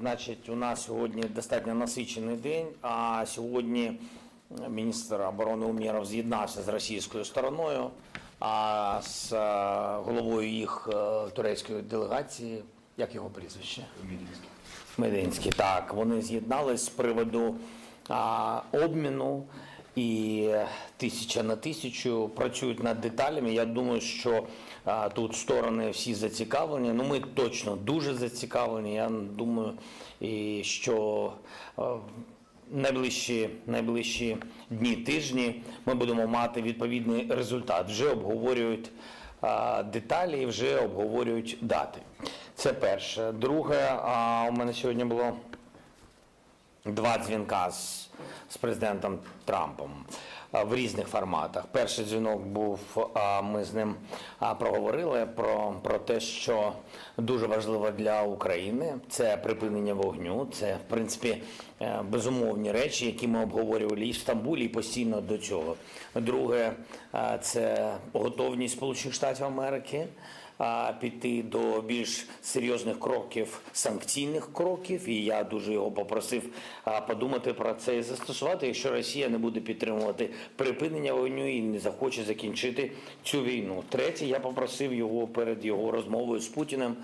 Значить, у нас сьогодні достатньо насичений день. А сьогодні міністр оборони Умєров з'єднався з російською стороною, а з е, головою їх е, турецької делегації, як його прізвище? Мединський. Так, вони з'єднались з приводу а, обміну і тисяча на тисячу працюють над деталями. Я думаю, що а, тут сторони всі зацікавлені. Ну, ми точно дуже зацікавлені. Я думаю, і що а, найближчі, найближчі дні, тижні ми будемо мати відповідний результат. Вже обговорюють а, деталі, вже обговорюють дати. Це перше. Друге, а, у мене сьогодні було два дзвінка з, з президентом Трампом в різних форматах. Перший дзвінок був, ми з ним проговорили про, про те, що дуже важливо для України. Це припинення вогню. Це, в принципі, е, безумовні речі, які ми обговорювали і в Стамбулі, і постійно до цього. Друге, це готовність Сполучених Штатів Америки піти до більш серйозних кроків, санкційних кроків. І я дуже його попросив подумати про це і застосувати, якщо Росія не буде підтримувати припинення вогню і не захоче закінчити цю війну. Третє, я попросив його перед його розмовою з Путіним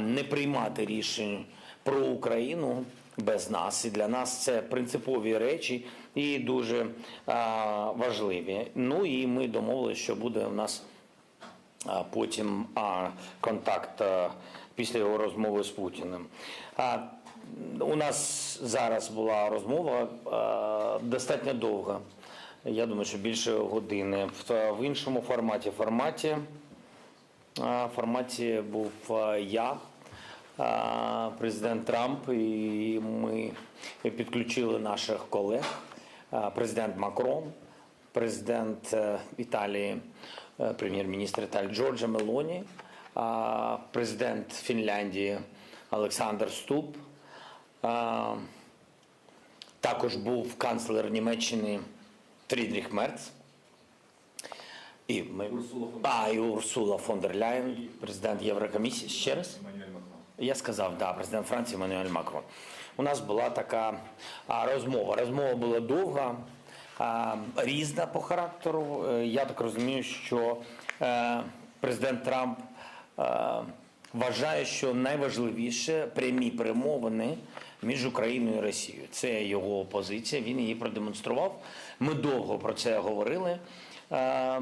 не приймати рішень про Україну. Без нас і для нас це принципові речі і дуже важливі. Ну і ми домовилися, що буде у нас потім контакт після його розмови з Путіним. У нас зараз була розмова достатньо довга. Я думаю, що більше години. В, іншому форматі форматі, форматі був я. Президент Трамп, і ми підключили наших колег, президент Макрон, президент е, Італії, е, прем'єр-міністр Італії Джорджа Мелоні, президент Фінляндії Олександр Ступ. Також був канцлер Німеччини Фрідріх Мерц. І ми... а, і Урсула фон дер Ляєн, президент Єврокомісії. Ще раз? Я сказав, да, президент Франції Мануель Макрон. У нас була така розмова. Розмова була довга, різна по характеру. Е, Я так розумію, що е, президент Трамп е, вважає, що найважливіше прямі перемовини між Україною і Росією. Це його позиція. Він її продемонстрував. Ми довго про це говорили. Е,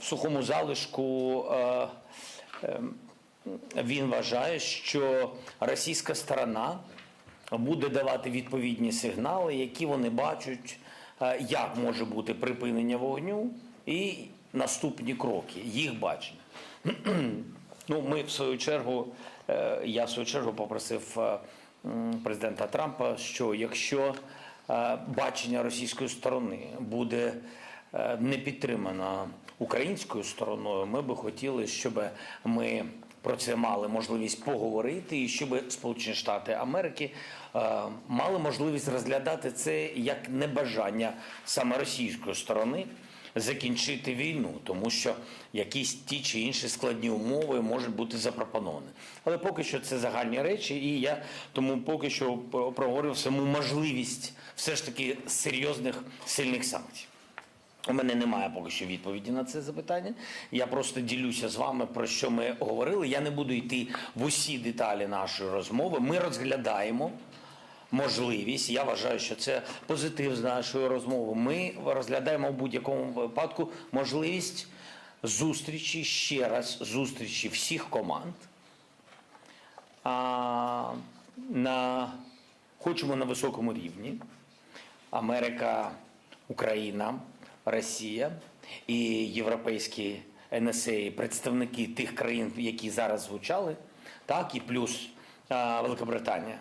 В сухому залишку. е, е, він вважає, що російська сторона буде давати відповідні сигнали, які вони бачать, як може бути припинення вогню і наступні кроки, їх бачення. Ну, ми в свою чергу, е, я в свою чергу попросив е, президента Трампа, що якщо е, бачення російської сторони буде не підтримано українською стороною, ми би хотіли, щоб ми про це мали можливість поговорити, і щоб Сполучені Штати Америки мали можливість розглядати це як небажання саме російської сторони закінчити війну, тому що якісь ті чи інші складні умови можуть бути запропоновані. Але поки що це загальні речі, і я тому поки що проговорив саму можливість все ж таки серйозних сильних санкцій. У мене немає поки що відповіді на це запитання. Я просто ділюся з вами про що ми говорили. Я не буду йти в усі деталі нашої розмови. Ми розглядаємо можливість. Я вважаю, що це позитив з нашої розмови. Ми розглядаємо в будь-якому випадку можливість зустрічі ще раз зустрічі всіх команд. А, на, хочемо на високому рівні. Америка, Україна, Росія і європейські НСА, представники тих країн, які зараз звучали, так і плюс а, Великобританія.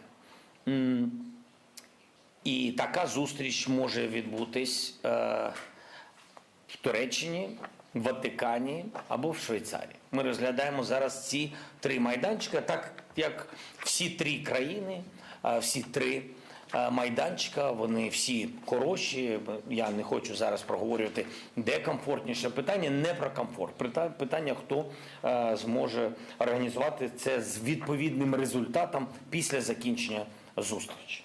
І така зустріч може відбутись е, в Туреччині, в Ватикані або в Швейцарії. Ми розглядаємо зараз ці три майданчика, так як всі три країни, всі три е, майданчика. Вони всі хороші. Я не хочу зараз проговорювати, де комфортніше. Питання не про комфорт. Пита- Питання, хто е, зможе організувати це з відповідним результатом після закінчення зустрічі.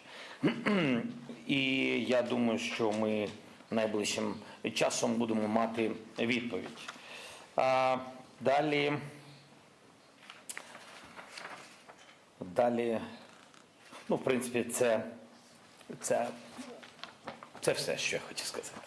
І я думаю, що ми найближчим часом будемо мати відповідь. А, далі. Далі, ну, в принципі, це, це, це все, що я хотів сказати.